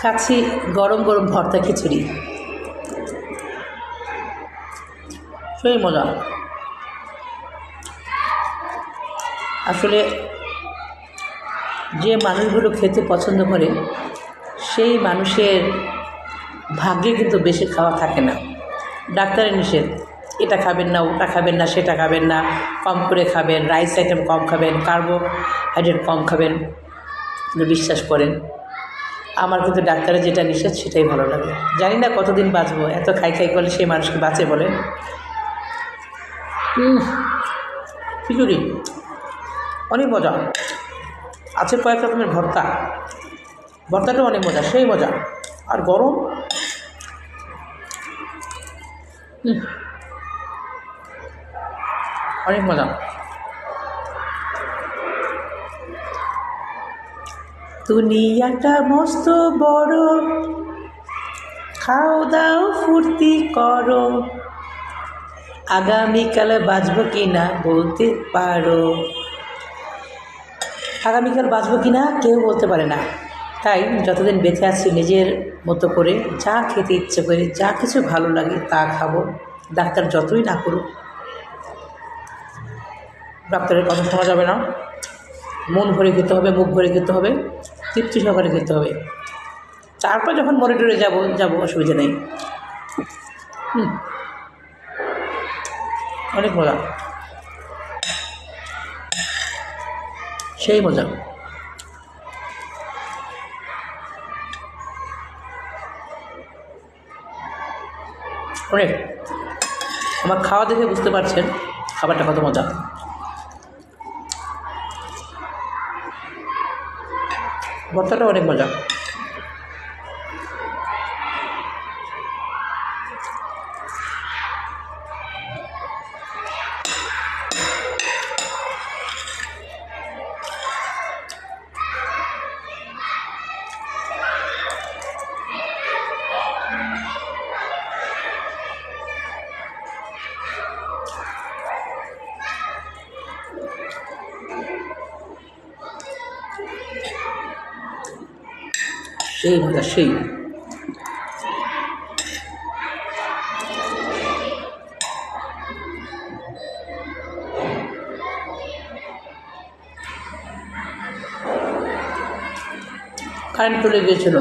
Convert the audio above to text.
খাচ্ছি গরম গরম ভর্তা খিচুড়ি। সেই মজা। আসলে যে মানুষগুলো খেতে পছন্দ করে, সেই মানুষের ভাগ্যে কিন্তু বেশি খাওয়া থাকে না। ডাক্তারের নিষেধ, এটা খাবেন না, ওটা খাবেন না, সেটা খাবেন না, কম করে খাবেন, রাইস আইটেম কম খাবেন, কার্বোহাইড্রেট কম খাবেন। বিশ্বাস করেন আমার কিন্তু ডাক্তারের যেটা নিষেধ সেটাই ভালো লাগে। জানি না কতদিন বাঁচবো, এত খাই খাই করলে সেই মানুষকে বাঁচে বলে। খিচুড়ি, অনেক মজা। আছে কয়েক রকমের ভর্তা। ভর্তাটাও অনেক মজা, সেই মজা। আর গরম। অনেক মজা। দুনিয়াটা মস্ত বড়। খাও দাও, ফুর্তি করো। আগামীকালে বাঁচবো কি না বলতে পারো। আগামীকাল বাঁচবো কি না কেউ বলতে পারে না। তাই যতদিন বেঁচে আছি নিজের মতো করে যা খেতে ইচ্ছে করে, যা কিছু ভালো লাগে তা খাব। ডাক্তার যতই না করুক। ডাক্তারের কথা শোনা যাবে না। মন ভরে খেতে হবে, মুখ ভরে খেতে হবে। তৃপ্তি সহকারে খেতে হবে। তারপর যখন মনিটরে যাব যাব, অসুবিধা নেই। হুম। অনেক মজা। সেই মজা। অনেক। আমার খাওয়া দেখে বুঝতে পারছেন, খাবারটা কত মজা। ভর্তাটা অনেক মজা। সেই মজা সেই। কারেন্ট চলে গিয়েছিল।